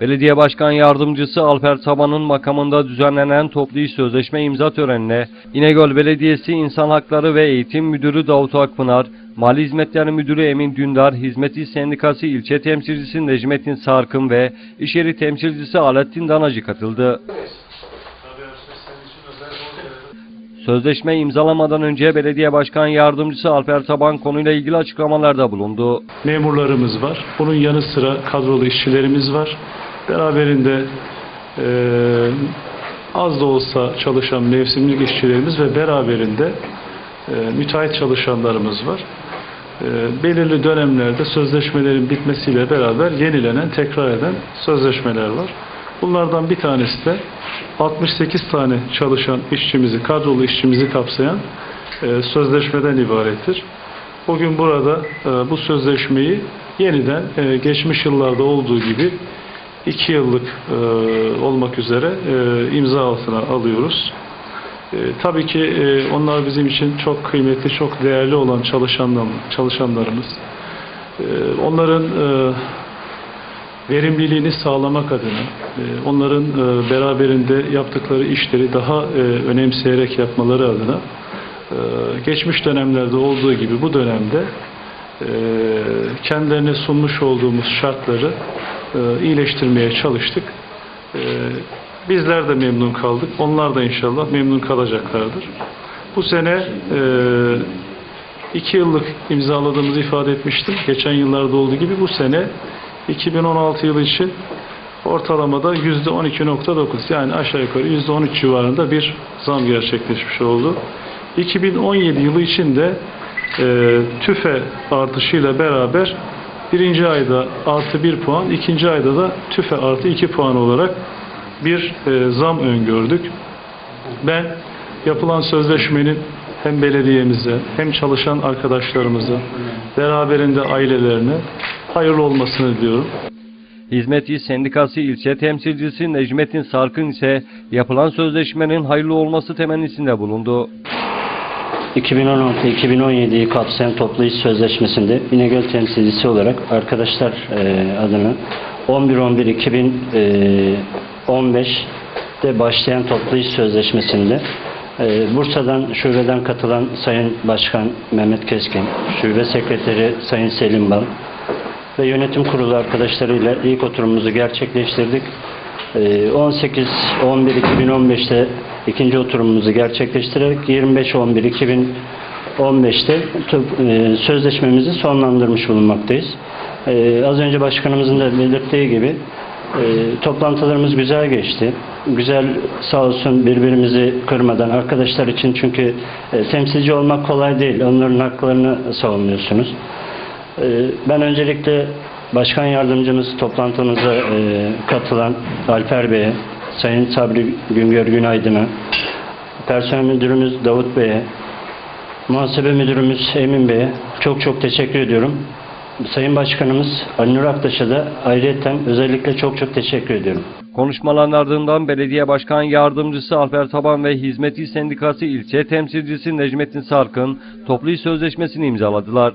Belediye Başkan Yardımcısı Alper Taban'ın makamında düzenlenen toplu iş sözleşme imza törenine İnegöl Belediyesi İnsan Hakları ve Eğitim Müdürü Davut Akpınar, Mali Hizmetleri Müdürü Emin Dündar, Hizmet İş Sendikası İlçe Temsilcisi Necmettin Sarkın ve İş Yeri Temsilcisi Alettin Danacı katıldı. Sözleşme imzalamadan önce Belediye Başkan Yardımcısı Alper Taban konuyla ilgili açıklamalarda bulundu. memurlarımız var. Bunun yanı sıra kadrolu işçilerimiz var. Beraberinde eee, az da olsa çalışan mevsimlik işçilerimiz ve beraberinde eee, müteahhit çalışanlarımız var. Eee, belirli dönemlerde sözleşmelerin bitmesiyle beraber yenilenen, tekrar eden sözleşmeler var. Bunlardan bir tanesi de 68 tane çalışan işçimizi, kadrolu işçimizi kapsayan eee, sözleşmeden ibarettir. Bugün burada e, bu sözleşmeyi yeniden e, geçmiş yıllarda olduğu gibi iki yıllık e, olmak üzere e, imza altına alıyoruz. E, tabii ki e, onlar bizim için çok kıymetli, çok değerli olan çalışanlar, çalışanlarımız. E, onların e, verimliliğini sağlamak adına, e, onların e, beraberinde yaptıkları işleri daha e, önemseyerek yapmaları adına geçmiş dönemlerde olduğu gibi bu dönemde kendilerine sunmuş olduğumuz şartları iyileştirmeye çalıştık. Bizler de memnun kaldık. Onlar da inşallah memnun kalacaklardır. Bu sene iki yıllık imzaladığımızı ifade etmiştim. Geçen yıllarda olduğu gibi bu sene 2016 yılı için ortalamada %12.9 yani aşağı yukarı %13 civarında bir zam gerçekleşmiş oldu. 2017 yılı için de e, tüfe artışıyla beraber birinci ayda artı 1 puan, ikinci ayda da tüfe artı 2 puan olarak bir e, zam öngördük. Ben yapılan sözleşmenin hem belediyemize hem çalışan arkadaşlarımıza beraberinde ailelerine hayırlı olmasını diliyorum. Hizmet İş Sendikası İlçe Temsilcisi Necmettin Sarkın ise yapılan sözleşmenin hayırlı olması temennisinde bulundu. 2016-2017'yi kapsayan toplu iş sözleşmesinde İnegöl temsilcisi olarak arkadaşlar e, adına 11-11-2015'te başlayan toplu iş sözleşmesinde e, Bursa'dan şubeden katılan Sayın Başkan Mehmet Keskin, Şube Sekreteri Sayın Selim Bal ve yönetim kurulu arkadaşlarıyla ilk oturumumuzu gerçekleştirdik. Ee, 18-11-2015'te ikinci oturumumuzu gerçekleştirerek 25-11-2015'te tö- e, sözleşmemizi sonlandırmış bulunmaktayız. Ee, Az önce başkanımızın da belirttiği gibi e, toplantılarımız güzel geçti. Güzel sağ olsun birbirimizi kırmadan arkadaşlar için çünkü e, temsilci olmak kolay değil. Onların haklarını savunuyorsunuz. Ee, Ben öncelikle Başkan Yardımcımız toplantımıza e, katılan Alper Bey'e, Sayın Sabri Güngör Günaydın'a, Personel Müdürümüz Davut Bey'e, Muhasebe Müdürümüz Emin Bey'e çok çok teşekkür ediyorum. Sayın Başkanımız Ali Nur Aktaş'a da ayrıyeten özellikle çok çok teşekkür ediyorum. Konuşmaların ardından Belediye Başkan Yardımcısı Alper Taban ve Hizmet İş Sendikası İlçe Temsilcisi Necmettin Sarkın toplu sözleşmesini imzaladılar.